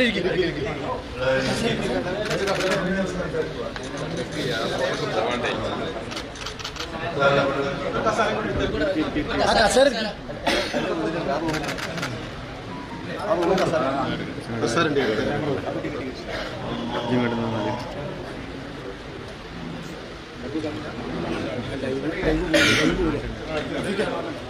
ഇരിക്കും. ആ കസേര. വരാൻ പറഞ്ഞ അസത്യം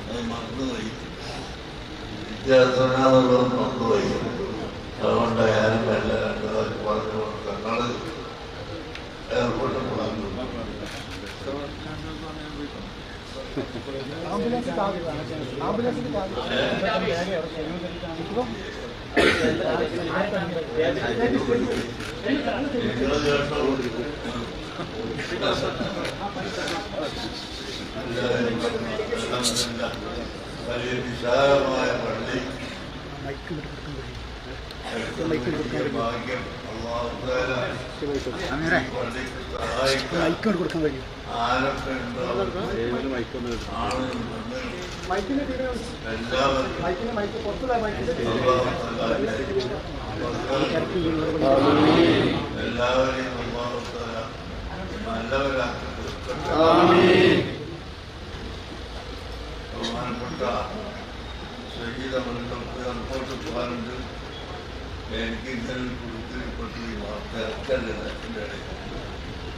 അത് മറന്നുപോയി വിദ്യാസനാന്നുള്ളത് മറന്നുപോയി അതുകൊണ്ട് ആരും വേണ്ട നിങ്ങൾ കേട്ടോളൂ വലിയ വിശാലമായ പള്ളി ഭാഗ്യം അള്ളാഹുദാല പള്ളിക്ക് സഹായിക്കാൻ മൈക്കോട് കൊടുക്കാൻ കഴിയും എല്ലാവരെയും നല്ലവരാക്കി ബഹുമാനപ്പെട്ട സംഗീതമണ്ഡലത്തിൽ റിപ്പോർട്ട് പോകാറുണ്ട് എനിക്ക് ഇന്നലെ കൊടുത്തിരിപ്പെട്ട ഈ വാർത്ത അച്ഛന്റെ ഇടയിൽ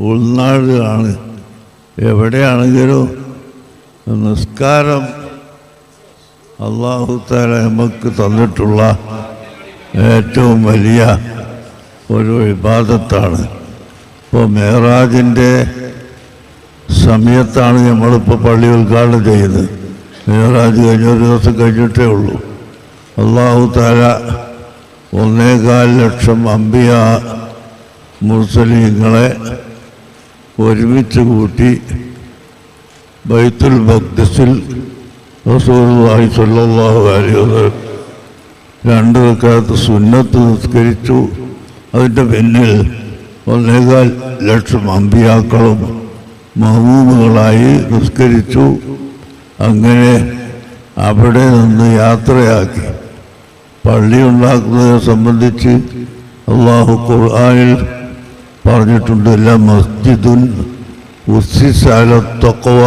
ഉൾനാട് ആണ് എവിടെയാണെങ്കിലും നിസ്കാരം? അള്ളാഹുത്താല നമുക്ക് തന്നിട്ടുള്ള ഏറ്റവും വലിയ ഒരു വിവാദത്താണ് ഇപ്പോൾ മേറാജിന്റെ സമയത്താണ് നമ്മളിപ്പോൾ പള്ളി ഉദ്ഘാടനം ചെയ്യുന്നത്. മേറാജ് കഴിഞ്ഞ ഒരു ദിവസം കഴിഞ്ഞിട്ടേ ഉള്ളൂ. അള്ളാഹു താല ഒന്നേകാൽ ലക്ഷം അമ്പിയ മുസ്ലിങ്ങളെ ഒരുമിച്ച് കൂട്ടി ബൈത്തുൽ മഖ്ദസിൽ റസൂലുള്ളാഹി സ്വല്ലല്ലാഹു അലൈഹി രണ്ട് റക്അത്ത് സുന്നത്ത് നിസ്കരിച്ചു. അതിന്റെ പിന്നിൽ ഒന്നേകാൽ ലക്ഷം അമ്പിയാക്കളും മഹൂമുകളായി നിസ്കരിച്ചു. അങ്ങനെ അവിടെ നിന്ന് യാത്രയാക്കി. പള്ളി ഉണ്ടാക്കുന്നതിനെ സംബന്ധിച്ച് അള്ളാഹു ഖുർആനിൽ പറഞ്ഞിട്ടുണ്ട് എല്ലാ മസ്ജിദുൻ ഉസ്സിസാല തഖ്വ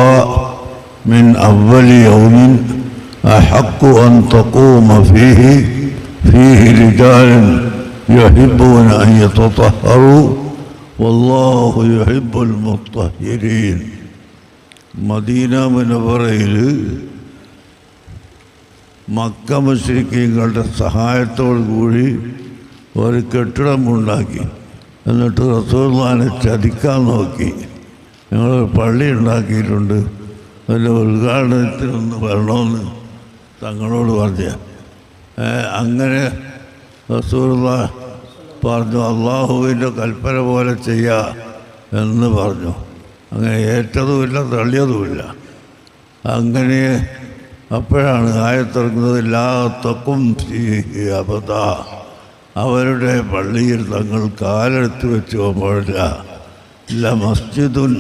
മിൻ അവലി യൗമിൻ അഹഖു അൻ തഖൂമ ഫീഹി ഫീഹി റിജാലൻ يحبون أن يتطهروا والله يحب المطهرين മദീന മുനവറയിൽ മക്ക മുസ്ലിക്കീങ്ങളുടെ സഹായത്തോടു കൂടി ഒരു കെട്ടിടമുണ്ടാക്കി എന്നിട്ട് റസൂർമാനെ ചതിക്കാൻ നോക്കി. ഞങ്ങൾ പള്ളി ഉണ്ടാക്കിയിട്ടുണ്ട്. അതിന്റെ ഉദ്ഘാടനത്തിനൊന്ന് വരണമെന്ന് തങ്ങളോട് പറഞ്ഞ. അങ്ങനെ റസൂർല പറഞ്ഞു അള്ളാഹുവിന്റെ കൽപ്പന പോലെ ചെയ്യുക എന്ന് പറഞ്ഞു. അങ്ങനെ ഏറ്റതുമില്ല തള്ളിയതുമില്ല. അങ്ങനെ അപ്പോഴാണ് ആയത്തിറങ്ങുന്നത് എല്ലാത്തക്കും അബദ്ധ അവരുടെ പള്ളിയിൽ തങ്ങൾ കാലെടുത്ത് വെച്ച് ഇല്ല മസ്ജിദുൻ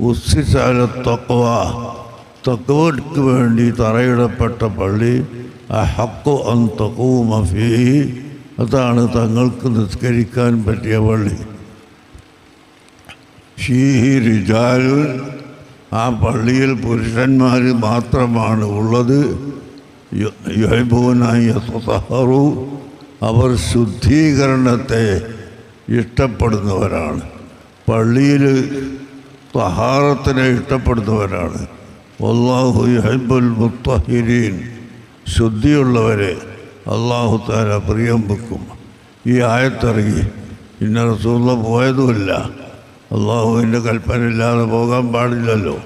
ഉസ്സിസാല തക്വ. തക്വയ്ക്ക് വേണ്ടി തറയിടപ്പെട്ട പള്ളി അഹക്കു അൻ തക്കൂമ മഫീ അതാണ് തങ്ങൾക്ക് നിസ്കരിക്കാൻ പറ്റിയ പള്ളി. ഷീഹി റിജാലുൻ ആ പള്ളിയിൽ പുരുഷന്മാർ മാത്രമാണ് ഉള്ളത്. യഹബൂനായി സഹറു അവർ ശുദ്ധീകരണത്തെ ഇഷ്ടപ്പെടുന്നവരാണ്. പള്ളിയിൽ തഹാറത്തിനെ ഇഷ്ടപ്പെടുന്നവരാണ്. അള്ളാഹു ഹൈബുൽ മുത്തഹിരീൻ. ശുദ്ധിയുള്ളവരെ അള്ളാഹു താല പ്രിയം വെക്കും. ഈ ആയത്തിറങ്ങി ഇന്ന റസൂള്ള പോയതുമില്ല. അള്ളാഹുവിന്റെ കൽപ്പനയില്ലാതെ പോകാൻ പാടില്ലല്ലോ.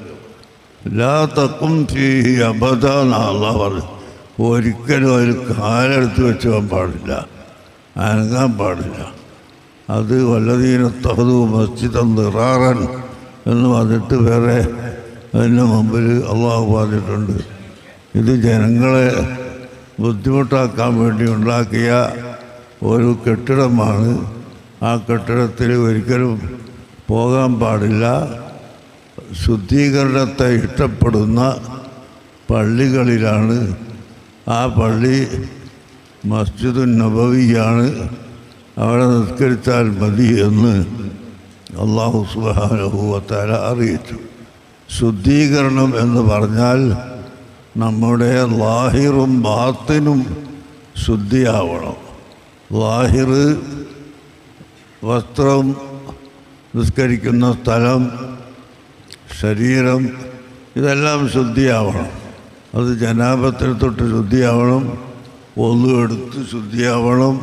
ലാ തക്കും ഫീ അബദാന്നാണ് അള്ളാഹ് പറഞ്ഞു. ഒരിക്കലും ഒരു കാലെടുത്ത് വെച്ച് പോകാൻ പാടില്ല. അനങ്ങാൻ പാടില്ല. അത് വല്ലതീന തഹതു മസ്ജിദം നിറാറൻ എന്ന് പറഞ്ഞിട്ട് വേറെ അതിന്റെ മുമ്പിൽ അള്ളാഹു പറഞ്ഞിട്ടുണ്ട്. ഇത് ജനങ്ങളെ ബുദ്ധിമുട്ടാക്കാൻ വേണ്ടി ഉണ്ടാക്കിയ ഒരു കെട്ടിടമാണ്. ആ കെട്ടിടത്തിൽ ഒരിക്കലും പോകാൻ പാടില്ല. ശുദ്ധീകരണത്തെ ഇഷ്ടപ്പെടുന്ന പള്ളികളിലാണ് ആ പള്ളി മസ്ജിദ് നബവിയാണ് അവിടെ നിസ്കരിച്ചാൽ മതി എന്ന് അള്ളാഹു സുബാനുഭവത്താല അറിയിച്ചു. ശുദ്ധീകരണം എന്ന് പറഞ്ഞാൽ നമ്മുടെ ലാഹിറും ബാത്തിനും ശുദ്ധിയാവണം. ലാഹിർ വസ്ത്രം നിസ്കരിക്കുന്ന സ്ഥലം ശരീരം ഇതെല്ലാം ശുദ്ധിയാവണം. അത് ജനാപത്തിൽ തൊട്ട് ശുദ്ധിയാവണം ഒന്നും എടുത്ത് ശുദ്ധിയാവണം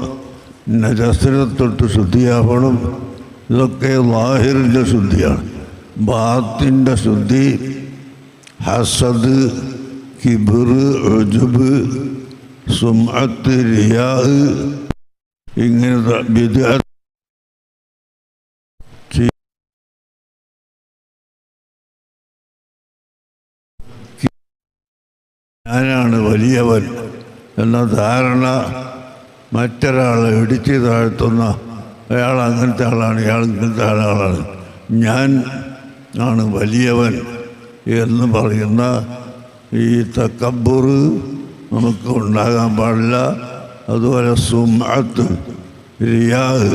നജസിനെ തൊട്ട് ശുദ്ധിയാവണം. ഇതൊക്കെ ലാഹിറിന്റെ ശുദ്ധിയാണ്. ബാത്തിന്റെ ശുദ്ധി ഹസദ് കിബിർ ഒജുബ് സുമത്ത് റിയാ ഇങ്ങനത്തെ വിദ്യ ഞാനാണ് വലിയവൻ എന്ന ധാരണ മറ്റൊരാളെ ഇടിച്ച് താഴ്ത്തുന്ന അയാൾ അങ്ങനത്തെ ആളാണ് ഇയാൾ ഇങ്ങനത്തെ ആളാണ്. ഞാൻ ആണ് വലിയവൻ എന്ന് പറയുന്ന ഈ തക്കബുറ് നമുക്ക് ഉണ്ടാകാൻ പാടില്ല. അതുപോലെ സുമത്ത് റിയാഹ്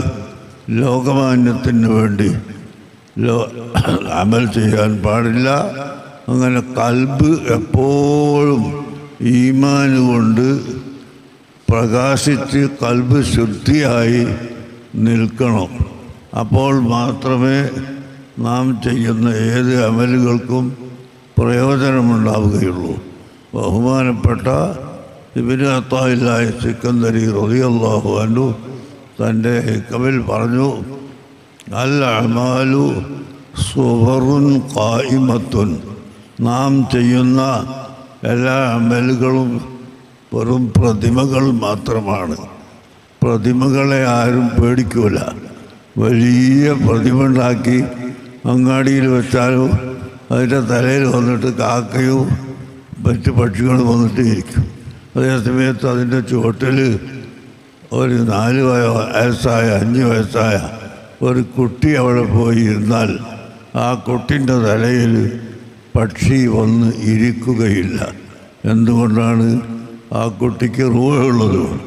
ലോകമാന്യത്തിന് വേണ്ടി ലോ അമൽ ചെയ്യാൻ പാടില്ല. അങ്ങനെ കൽബ് എപ്പോഴും ഈമാൻ കൊണ്ട് പ്രകാശിച്ച് കൽബ് ശുദ്ധിയായി നിൽക്കണം. അപ്പോൾ മാത്രമേ നാം ചെയ്യുന്ന ഏത് അമലുകൾക്കും പ്രയോജനമുണ്ടാവുകയുള്ളൂ. ബഹുമാനപ്പെട്ട ഇബിന് സിക്കന്ദരി റതിയല്ലാഹു അനു തന്റെ കവിൽ പറഞ്ഞു അൽ അമാലു സുവറുൻ കായിമത്തുൻ നാം ചെയ്യുന്ന എല്ലാ അമലുകളും വെറും പ്രതിമകൾ മാത്രമാണ്. പ്രതിമകളെ ആരും പേടിക്കൂല. വലിയ പ്രതിമ ഉണ്ടാക്കി അങ്ങാടിയിൽ വെച്ചാലോ അതിന്റെ തലയിൽ വന്നിട്ട് കാക്കയോ മറ്റ് പക്ഷികളും വന്നിട്ട് ഇരിക്കും. അതേ സമയത്ത് അതിന്റെ ചുവട്ടിൽ ഒരു നാല് വയസ്സായ അഞ്ച് വയസ്സായ ഒരു കുട്ടി അവിടെ പോയി ഇരുന്നാൽ ആ കുട്ടിന്റെ തലയിൽ പക്ഷി വന്ന് ഇരിക്കുകയില്ല. എന്തുകൊണ്ടാണ്? ആ കുട്ടിക്ക് റൂഹുള്ളത്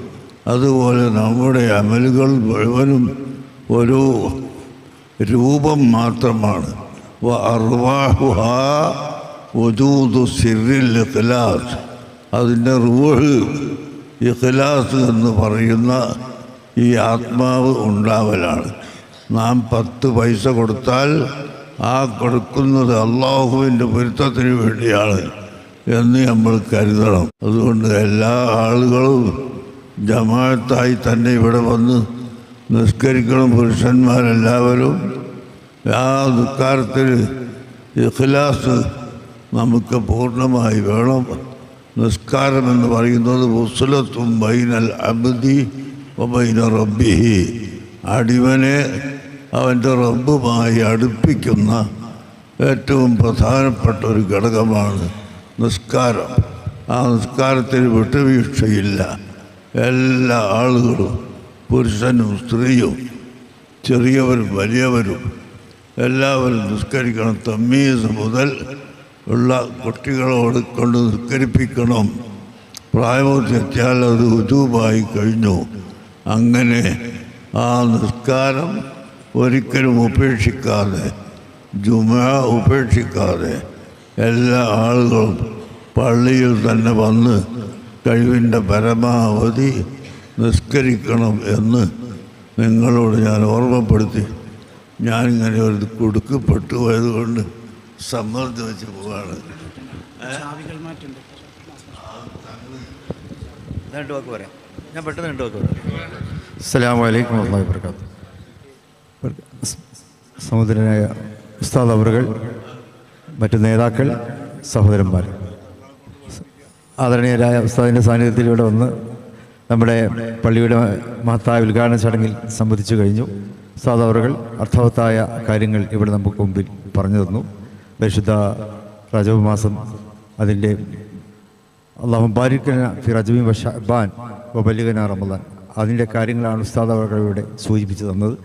അതുപോലെ നമ്മുടെ അമലുകൾ മുഴുവനും ഒരു രൂപം മാത്രമാണ്. വജൂദു ഇഖ്ലാസ്. അതിന്റെ റൂഹ് ഇഖ്ലാസ് എന്ന് പറയുന്ന ഈ ആത്മാവ് ഉണ്ടാവലാണ്. നാം പത്ത് പൈസ കൊടുത്താൽ ആ കൊടുക്കുന്നത് അള്ളാഹുവിന്റെ പൊരുത്തത്തിന് വേണ്ടിയാണ് എന്ന് നമ്മൾ കരുതണം. അതുകൊണ്ട് എല്ലാ ആളുകളും ജമാഅത്തായി തന്നെ ഇവിടെ വന്ന് നിസ്കരിക്കണം. പുരുഷന്മാരെല്ലാവരും ആ ദുഃഖാരത്തിൽ ഇഖ്ലാസ് നമുക്ക് പൂർണമായി വേണം. നിസ്കാരം എന്ന് പറയുന്നത് മുസ്ലത്തും ബൈനൽ അബ്ദി ഒബൈന റബ്ബിഹി. അടിവനെ അവന്റെ റബ്ബുമായി അടുപ്പിക്കുന്ന ഏറ്റവും പ്രധാനപ്പെട്ട ഒരു ഘടകമാണ് നിസ്കാരം. ആ നിസ്കാരത്തിൽ വിട്ടുവീഴ്ചയില്ല. എല്ലാ ആളുകളും പുരുഷനും സ്ത്രീയും ചെറിയവരും വലിയവരും എല്ലാവരും നിസ്കരിക്കണം. തമ്മീസ് മുതൽ ഉള്ള കുട്ടികളോട് കൊണ്ട് നിസ്കരിപ്പിക്കണം. പ്രായപൂർത്തിയെത്തിയാൽ അത് ഉജൂബായി കഴിഞ്ഞു. അങ്ങനെ ആ നിസ്കാരം ഒരിക്കലും ഉപേക്ഷിക്കാതെ ജുമ ഉപേക്ഷിക്കാതെ എല്ലാ ആളുകളും പള്ളിയിൽ തന്നെ വന്ന് കഴിവിന്റെ പരമാവധി നിസ്കരിക്കണം എന്ന് നിങ്ങളോട് ഞാൻ ഓർമ്മപ്പെടുത്തി. ഞാനിങ്ങനെ ഒരു കൊടുക്കപ്പെട്ടു പോയതുകൊണ്ട് സമ്മർദ്ദം വെച്ച് പോവാണ്. ചാവികൾ മാറ്റുണ്ട്. രണ്ട് വാക്ക് പറയാം. ഞാൻ പെട്ടെന്ന് രണ്ട് വാക്ക് പറയാം. അസ്സലാമു അലൈക്കും വറഹ്മത്തുള്ളാഹി വബറകാതുഹു. സഹോദരനായ ഉസ്താദ് അവറുകൾ മറ്റ് നേതാക്കൾ സഹോദരന്മാർ. ആദരണീയരായ ഉസ്താദിന്റെ സാന്നിധ്യത്തിൽ ഇവിടെ വന്ന് നമ്മുടെ പള്ളിയുടെ മഹത്തായ ഉദ്ഘാടന ചടങ്ങിൽ സംബന്ധിച്ചു കഴിഞ്ഞു. ഉസ്താദ് അവറുകൾ അർത്ഥവത്തായ കാര്യങ്ങൾ ഇവിടെ നമുക്ക് മുമ്പിൽ പറഞ്ഞു തന്നു. പരിശുദ്ധ റജബ് മാസം അതിന്റെ അള്ളാഹു ബാരിക്കന ഫി റജബി വഷബാൻ വബലിഗന റമദാൻ. അതിന്റെ കാര്യങ്ങളാണ് ഉസ്താദ് ഇവിടെ സൂചിപ്പിച്ചു തന്നത്.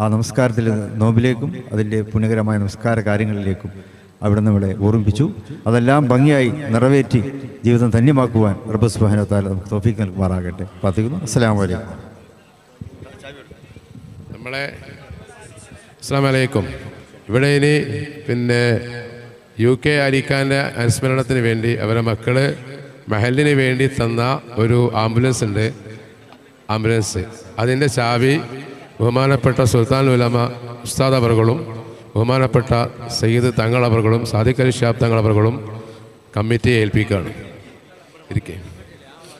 ആ നമസ്കാരത്തിൽ നോമ്പിലേക്കും അതിന്റെ പുണ്യകരമായ നമസ്കാര കാര്യങ്ങളിലേക്കും അവിടെ നമ്മളെ ഓർമ്മിപ്പിച്ചു. അതെല്ലാം ഭംഗിയായി നിറവേറ്റി ജീവിതം ധന്യമാക്കുവാൻ റബ്ബ് സുബാനത്താല നമുക്ക് തോഫിക്ക് നൽകുമാറാകട്ടെ. പ്രാർത്ഥിക്കുന്നു. അസ്സാം വലൈക്കും നമ്മളെ അസ്സാം വലൈക്കും ഇവിടെ ഇനി പിന്നെ യു കെ അലിഖാന്റെ അനുസ്മരണത്തിന് വേണ്ടി അവരുടെ മക്കൾ മെഹലിന് വേണ്ടി തന്ന ഒരു ആംബുലൻസ് ഉണ്ട്. ആംബുലൻസ്. അതിന്റെ ചാവി ബഹുമാനപ്പെട്ട സുൽത്താൻ ഉലമ ഉസ്താദ് അവർകളും ബഹുമാനപ്പെട്ട സയ്യിദ് തങ്ങൾ അവർകളും സാദിഖ് അലി ഷാബ് തങ്ങൾ അവർകളും കമ്മിറ്റിയെ ഏൽപ്പിക്കുകയാണ്. ഇരിക്കേ.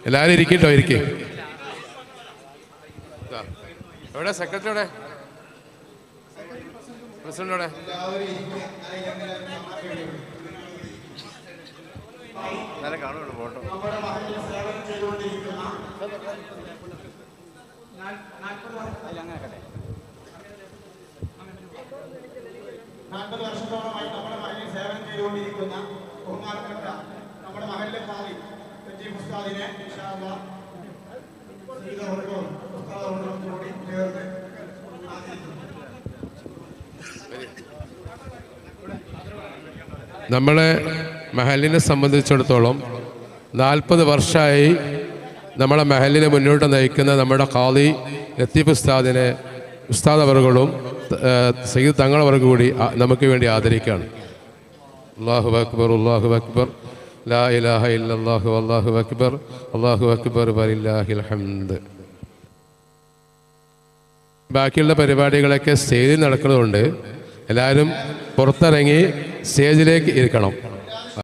എല്ലാവരും ഇരിക്കട്ടോ ഇരിക്കേ. എവിടെ? സെക്രട്ടറി എവിടെ? പ്രസിഡന്റ് എവിടെ? ഫോട്ടോ. നാൽപ്പത് വർഷത്തോളമായി നമ്മുടെ മഹലിൽ സേവനം ചെയ്തുകൊണ്ടിരിക്കുന്ന ബഹുമാനപ്പെട്ട നമ്മുടെ മഹലിലെ ഭാവി ഉസ്താദിനെ കൂടി ചേർന്ന് നമ്മളെ മഹലിനെ സംബന്ധിച്ചിടത്തോളം നാൽപ്പത് വർഷമായി നമ്മളെ മഹലിനെ മുന്നോട്ട് നയിക്കുന്ന നമ്മുടെ ഖാദി ലത്തീഫ് ഉസ്താദിനെ ഉസ്താദ് അവർകളും സയ്യിദ് തങ്ങളവർക്ക് കൂടി നമുക്ക് വേണ്ടി ആദരിക്കുകയാണ്. അള്ളാഹു അക്ബർ അള്ളാഹു അക്ബർ. ലാ ഇലാഹ ഇല്ലല്ലാഹു അല്ലാഹു അക്ബർ. അള്ളാഹു അക്ബർ വലില്ലാഹിൽ ഹംദ്. ബാക്കിയുള്ള പരിപാടികളൊക്കെ സ്റ്റേജിൽ നടക്കുന്നതുകൊണ്ട് എല്ലാവരും പുറത്തിറങ്ങി സ്റ്റേജിലേക്ക് ഇരിക്കണം.